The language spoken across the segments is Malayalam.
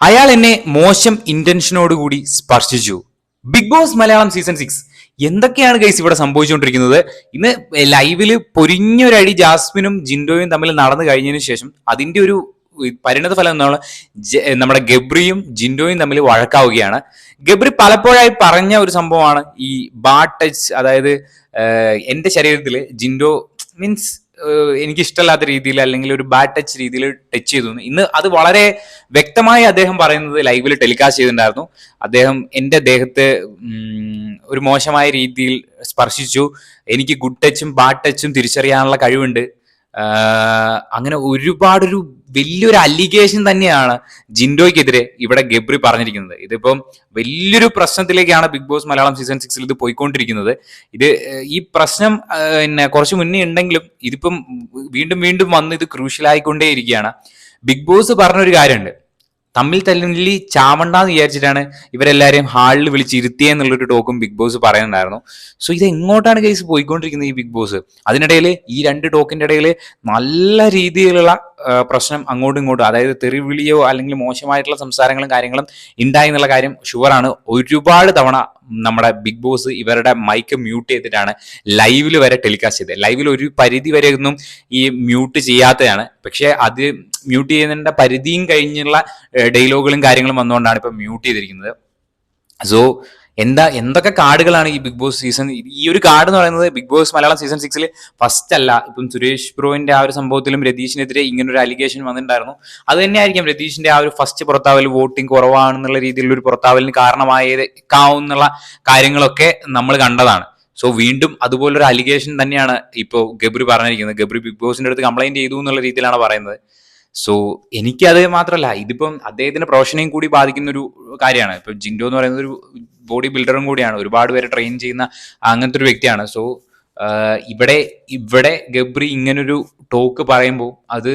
അയാൾ എന്നെ മോശം ഇന്റൻഷനോടുകൂടി സ്പർശിച്ചു. Bigg Boss Malayalam season six എന്തൊക്കെയാണ് ഗൈസ് ഇവിടെ സംഭവിച്ചുകൊണ്ടിരിക്കുന്നത്? ഇന്ന് ലൈവിൽ പൊരിഞ്ഞൊരടി ജാസ്മിനും ജിൻഡോയും തമ്മിൽ നടന്നു കഴിഞ്ഞതിന് ശേഷം അതിന്റെ ഒരു പരിണത ഫലം എന്നുള്ള നമ്മുടെ ഗബ്രിയും ജിൻഡോയും തമ്മിൽ വഴക്കാവുകയാണ്. ഗബ്രി പലപ്പോഴായി പറഞ്ഞ ഒരു സംഭവമാണ് ഈ ബാ ടച്ച് അതായത് എന്റെ ശരീരത്തിൽ ജിൻഡോ മീൻസ് എനിക്ക് ഇഷ്ടമല്ലാത്ത രീതിയിൽ അല്ലെങ്കിൽ ഒരു ബാഡ് ടച്ച് രീതിയിൽ ടച്ച് ചെയ്തു. ഇന്ന് അത് വളരെ വ്യക്തമായി അദ്ദേഹം പറയുന്നത് ലൈവിൽ ടെലികാസ്റ്റ് ചെയ്തിട്ടുണ്ടായിരുന്നു. അദ്ദേഹം എന്റെ ദേഹത്തെ ഒരു മോശമായ രീതിയിൽ സ്പർശിച്ചു. എനിക്ക് ഗുഡ് ടച്ചും ബാഡ് ടച്ചും തിരിച്ചറിയാനുള്ള കഴിവുണ്ട്. അങ്ങനെ ഒരുപാടൊരു വലിയൊരു അലിഗേഷൻ തന്നെയാണ് ജിൻഡോയ്ക്കെതിരെ ഇവിടെ ഗബ്രി പറഞ്ഞിരിക്കുന്നത്. ഇതിപ്പം വലിയൊരു പ്രശ്നത്തിലേക്കാണ് ബിഗ് ബോസ് മലയാളം സീസൺ സിക്സിൽ ഇത് പോയിക്കൊണ്ടിരിക്കുന്നത്. ഇത് ഈ പ്രശ്നം പിന്നെ കുറച്ച് മുന്നേ ഉണ്ടെങ്കിലും ഇതിപ്പം വീണ്ടും വീണ്ടും വന്ന് ഇത് ക്രൂഷ്യലായിക്കൊണ്ടേ ഇരിക്കുകയാണ് ബിഗ് ബോസ് പറഞ്ഞൊരു കാര്യമുണ്ട്. തമ്മിൽ തല്ലി ചാവണ്ടെന്ന് വിചാരിച്ചിട്ടാണ് ഇവരെല്ലാരെയും ഹാളിൽ വിളിച്ചിരുത്തിയ എന്നുള്ളൊരു ടോക്കും ബിഗ് ബോസ് പറയുന്നുണ്ടായിരുന്നു. സോ ഇത് എങ്ങോട്ടാണ് കേസ് പോയിക്കൊണ്ടിരിക്കുന്നത് ഈ ബിഗ് ബോസ് അതിനിടയിൽ ഈ രണ്ട് ടോക്കിന്റെ ഇടയിൽ നല്ല രീതിയിലുള്ള പ്രശ്നം അങ്ങോട്ടും ഇങ്ങോട്ടും അതായത് തെറിവിളിയോ അല്ലെങ്കിൽ മോശമായിട്ടുള്ള സംസാരങ്ങളും കാര്യങ്ങളും ഉണ്ടായി എന്നുള്ള കാര്യം ഷുവറാണ് ഒരുപാട് തവണ നമ്മുടെ ബിഗ് ബോസ് ഇവരുടെ മൈക്ക് മ്യൂട്ട് ചെയ്തിട്ടാണ് ലൈവിൽ വരെ ടെലികാസ്റ്റ് ചെയ്തത്. ലൈവിൽ ഒരു പരിധി വരെ ഒന്നും ഈ മ്യൂട്ട് ചെയ്യാത്തതാണ്. പക്ഷേ അത് മ്യൂട്ട് ചെയ്യുന്നതിന്റെ പരിധിയും കഴിഞ്ഞുള്ള ഡയലോഗുകളും കാര്യങ്ങളും വന്നുകൊണ്ടാണ് ഇപ്പം മ്യൂട്ട് ചെയ്തിരിക്കുന്നത്. സോ എന്താ എന്തൊക്കെ കാർഡുകളാണ് ഈ ബിഗ് ബോസ് സീസൺ? ഈ ഒരു കാർഡ് എന്ന് പറയുന്നത് ബിഗ് ബോസ് മലയാളം സീസൺ സിക്സിൽ ഫസ്റ്റ് അല്ല. ഇപ്പം സുരേഷ് ബ്രോവിന്റെ ആ ഒരു സംഭവത്തിലും രതീഷിനെതിരെ ഇങ്ങനെ ഒരു അലിഗേഷൻ വന്നിട്ടുണ്ടായിരുന്നു. അത് തന്നെയായിരിക്കും രതീഷിന്റെ ആ ഒരു ഫസ്റ്റ് പുറത്താവൽ വോട്ടിംഗ് കുറവാണെന്നുള്ള രീതിയിലുള്ള ഒരു പുറത്താവലിന് കാരണമായേക്കാവുന്നുള്ള കാര്യങ്ങളൊക്കെ നമ്മൾ കണ്ടതാണ്. സോ വീണ്ടും അതുപോലൊരു അലിഗേഷൻ തന്നെയാണ് ഇപ്പോൾ ഗബ്രി പറഞ്ഞിരിക്കുന്നത്. ഗബ്രി ബിഗ് ബോസിന്റെ അടുത്ത് കംപ്ലൈന്റ് ചെയ്തു എന്നുള്ള രീതിയിലാണ് പറയുന്നത്. സോ എനിക്കത് മാത്രമല്ല ഇതിപ്പം അദ്ദേഹത്തിന്റെ പ്രൊഫഷനെയും കൂടി ബാധിക്കുന്ന ഒരു കാര്യമാണ്. ഇപ്പൊ ജിൻഡോ എന്ന് പറയുന്ന ഒരു ബോഡി ബിൽഡറും കൂടിയാണ്. ഒരുപാട് പേരെ ട്രെയിൻ ചെയ്യുന്ന അങ്ങനത്തെ ഒരു വ്യക്തിയാണ്. സോ ഇവിടെ ഇവിടെ ഗബ്രി ഇങ്ങനൊരു ടോക്ക് പറയുമ്പോൾ അത്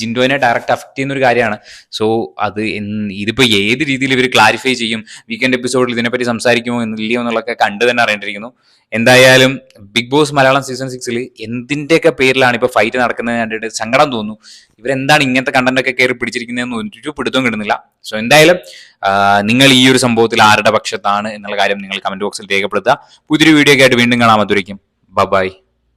ജിൻഡോനെ ഡയറക്റ്റ് അഫക്ട് ചെയ്യുന്ന ഒരു കാര്യമാണ്. സോ അത് ഇതിപ്പോൾ ഇതിപ്പോ ഏത് രീതിയിൽ ഇവർ ക്ലാരിഫൈ ചെയ്യും? വീക്കെൻഡ് എപ്പിസോഡിൽ ഇതിനെപ്പറ്റി സംസാരിക്കുമോ എന്നില്ലയോ എന്നുള്ളതൊക്കെ കണ്ടു തന്നെ അറിയേണ്ടിയിരിക്കുന്നു. എന്തായാലും ബിഗ് ബോസ് മലയാളം സീസൺ സിക്സിൽ എന്തിന്റെയൊക്കെ പേരിലാണ് ഇപ്പോൾ ഫൈറ്റ് നടക്കുന്നത് കണ്ടിട്ട് സങ്കടം തോന്നുന്നു. ഇവരെന്താണ് ഇങ്ങനത്തെ കണ്ടന്റൊക്കെ ഒക്കെ കയറി പിടിച്ചിരിക്കുന്നതെന്ന് ഒരു പിടുത്തവും കിട്ടുന്നില്ല. സോ എന്തായാലും നിങ്ങൾ ഈ ഒരു സംഭവത്തിൽ ആരുടെ പക്ഷത്താണ് എന്നുള്ള കാര്യം നിങ്ങൾ കമന്റ് ബോക്സിൽ രേഖപ്പെടുത്തുക. പുതിയൊരു വീഡിയോ ഒക്കെ ആയിട്ട് വീണ്ടും കാണാൻ മതിരിക്കും ബൈ